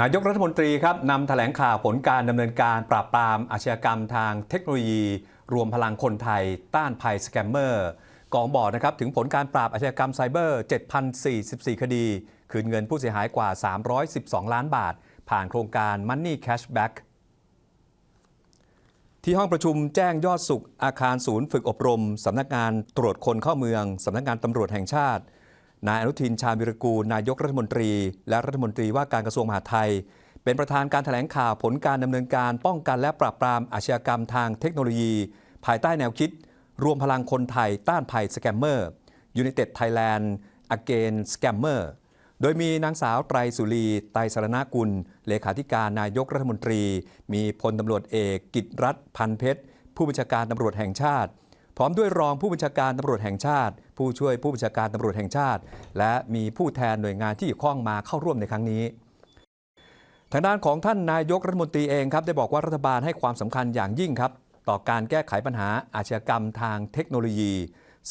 นายกรัฐมนตรีครับนำแถลงข่าวผลการดำเนินการปราบปรามอาชญากรรมทางเทคโนโลยี รวมพลังคนไทย ต้านภัยสแกมเมอร์กองบอกนะครับถึงผลการปราบอาชญากรรมไซเบอร์ 7,044 คดี คืนเงินผู้เสียหายกว่า 312 ล้านบาท ผ่านโครงการ Money Cashback ที่ห้องประชุมแจ้งยอดสุขอาคารศูนย์ฝึกอบรมสำนักงานตรวจคนเข้าเมืองสำนักงานตำรวจแห่งชาติ นายอนุทินชาญวิรกูลนายกรัฐมนตรี และรัฐมนตรีว่าการกระทรวงมหาดไทย เป็นประธานการถแถลงข่าวผลการดำเนินการป้องกันและปราบปรามอาชญากรรมทางเทคโนโลยี ภายใต้แนวคิด รวมพลังคนไทยต้านภัยสแกมเมอร์ United Thailand Against Scammer โดยมีนางสาวไตรสุรี ไตรสรณกุล เลขาธิการนายกรัฐมนตรี มีพลตำรวจเอกกิตรัฐพันเพชร ผู้บัญชาการตำรวจแห่งชาติ พร้อมด้วยรองผู้บัญชาการตำรวจแห่งชาติ ผู้ช่วยผู้บัญชาการตำรวจแห่งชาติ และมีผู้แทนหน่วยงานที่เกี่ยวข้องมาเข้าร่วมในครั้งนี้ ทางด้านของท่านนายกรัฐมนตรีเองครับได้บอกว่ารัฐบาลให้ความสำคัญอย่างยิ่งครับ ต่อการแก้ไขปัญหาอาชญากรรมทางเทคโนโลยี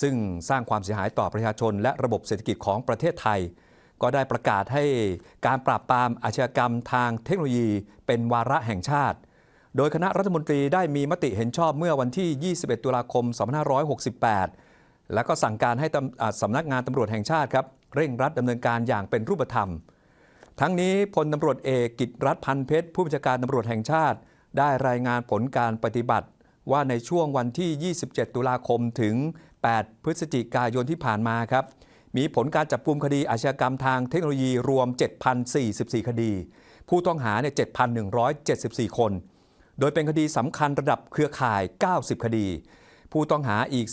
ซึ่งสร้างความเสียหายต่อประชาชน และระบบเศรษฐกิจของประเทศไทย ก็ได้ประกาศให้การปราบปรามอาชญากรรมทางเทคโนโลยี เป็นวาระแห่งชาติ โดยคณะรัฐมนตรีได้มีมติเห็นชอบเมื่อวันที่ 21 ตุลาคม 2568 แล้วก็สั่งการให้สำนักงานตำรวจแห่งชาติครับเร่งรัดดำเนินการอย่างเป็นรูปธรรม ทั้งนี้พลตำรวจเอกกิตรัฐพันเพชร ผู้บัญชาการตำรวจแห่งชาติ ได้รายงานผลการปฏิบัติ ว่าในช่วงวันที่ 27 ตุลาคมถึง 8 พฤศจิกายนที่ผ่านมาครับมีผลการจับกลุ่มคดีอาชญากรรมทางเทคโนโลยีรวม 7,044 คดี ผู้ต้องหาเนี่ย7,174 คน ดยเป็นคดีสำคัญระดับเครือข่าย 90 คดี ผู้ต้องหาอีก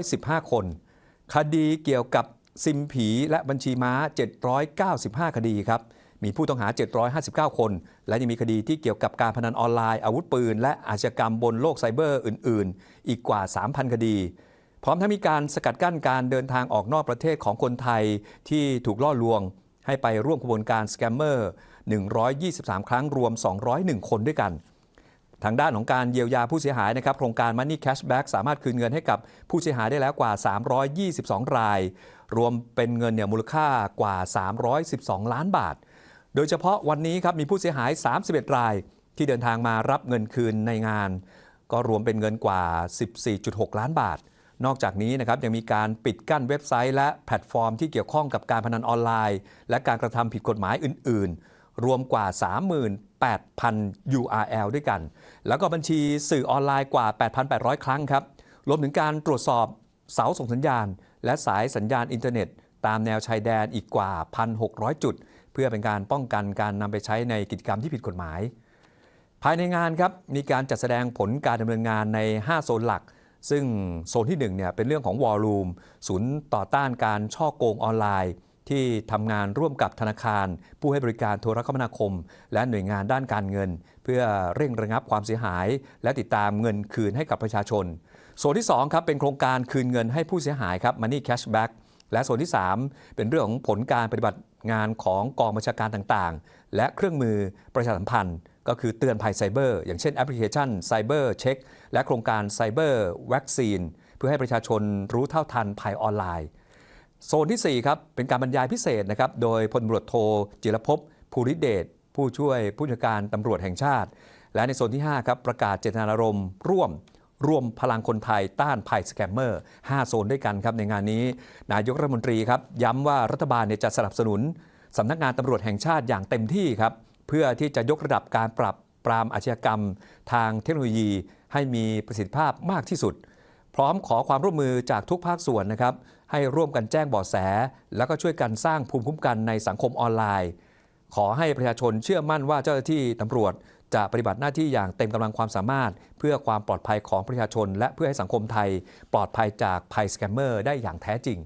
315 คน คดีเกี่ยวกับซิมผีและบัญชีม้า 795 คดีครับ มีผู้ต้องหา 759 คน และยังมีคดีที่เกี่ยวกับการพนันออนไลน์อาวุธปืน และอาชญากรรมบนโลกไซเบอร์อื่น ๆ อีกกว่า 3,000 คดี พร้อมทั้งมีการสกัดกั้นการเดินทางออกนอกประเทศของคนไทยที่ถูกล่อลวง ให้ไปร่วมขบวนการสแกมเมอร์ 123 ครั้งรวม 201 คนด้วยกัน ทางด้านของการเยียวยาผู้เสียหายนะครับโครงการ Money Cashback สามารถคืนเงินให้กับผู้เสียหายได้แล้วกว่า 322 ราย รวมเป็นเงินเนี่ยมูลค่ากว่า 312 ล้านบาท โดยเฉพาะวันนี้ครับมีผู้เสียหาย 31 ราย ที่เดินทางมารับเงินคืนในงาน ก็รวมเป็นเงินกว่า 14.6 ล้านบาท นอกจากนี้นะครับยังมีการปิดกั้นเว็บไซต์ และแพลตฟอร์มที่เกี่ยวข้องกับการพนันออนไลน์ และการกระทำผิดกฎหมายอื่น ๆ รวมกว่า 8,000 URL ด้วยกัน แล้วก็บัญชีสื่อออนไลน์กว่า 8,800 ครั้งครับ รวมถึงการตรวจสอบเสาส่งสัญญาณ และสายสัญญาณอินเทอร์เน็ต ตามแนวชายแดนอีกกว่า 1,600 จุด เพื่อเป็นการป้องกันการนำไปใช้ในกิจกรรมที่ผิดกฎหมาย ภายในงานครับมีการจัดแสดงผลการดำเนินงานใน 5 โซนหลัก ซึ่งโซนที่1เนี่ยเป็นเรื่องของวอลลุ่มศูนย์ต่อต้านการช่อโกงออนไลน์ ที่ทำงานร่วมกับธนาคาร ผู้ให้บริการโทรคมนาคม และหน่วยงานด้านการเงิน เพื่อเร่งระงับความเสียหาย และติดตามเงินคืนให้กับประชาชนโซนที่2ครับเป็นโครงการคืนเงินให้ผู้เสียหายครับ Money Cashback และโซนที่ 3 เป็นเรื่องของผลการปฏิบัติงานของกองบัญชาการต่างๆ และเครื่องมือประชาสัมพันธ์ ก็คือเตือนภัยไซเบอร์อย่างเช่นแอปพลิเคชันไซเบอร์เช็คและโครงการไซเบอร์วัคซีนเพื่อให้ประชาชนรู้เท่าทันภัยออนไลน์ โซนที่ 4 ครับ เป็นการบรรยายพิเศษนะครับ โดยพลตำรวจโทจิรภพภูริเดชผู้ช่วยผู้จัดการตำรวจแห่งชาติ และในโซนที่ 5 ครับประกาศเจตนารมณ์ร่วมรวมพลังคนไทยต้านภัยสแกมเมอร์ 5 โซนด้วยกันครับในงานนี้ นายกรัฐมนตรีครับย้ำว่ารัฐบาลจะสนับสนุนสำนักงานตำรวจแห่งชาติอย่างเต็มที่ครับเพื่อที่จะยกระดับการปรับปรามอาชญากรรม ทางเทคโนโลยีให้มีประสิทธิภาพมากที่สุด พร้อมขอความร่วมมือจากทุกภาคส่วนนะครับ ให้ร่วมกันแจ้งเบาะแส แล้วก็ช่วยกันสร้างภูมิคุ้มกันในสังคมออนไลน์ ขอให้ประชาชนเชื่อมั่นว่าเจ้าหน้าที่ตำรวจจะปฏิบัติหน้าที่อย่างเต็มกำลังความสามารถ เพื่อความปลอดภัยของประชาชน และเพื่อให้สังคมไทย ปลอดภัยจากภัยสแกมเมอร์ได้อย่างแท้จริง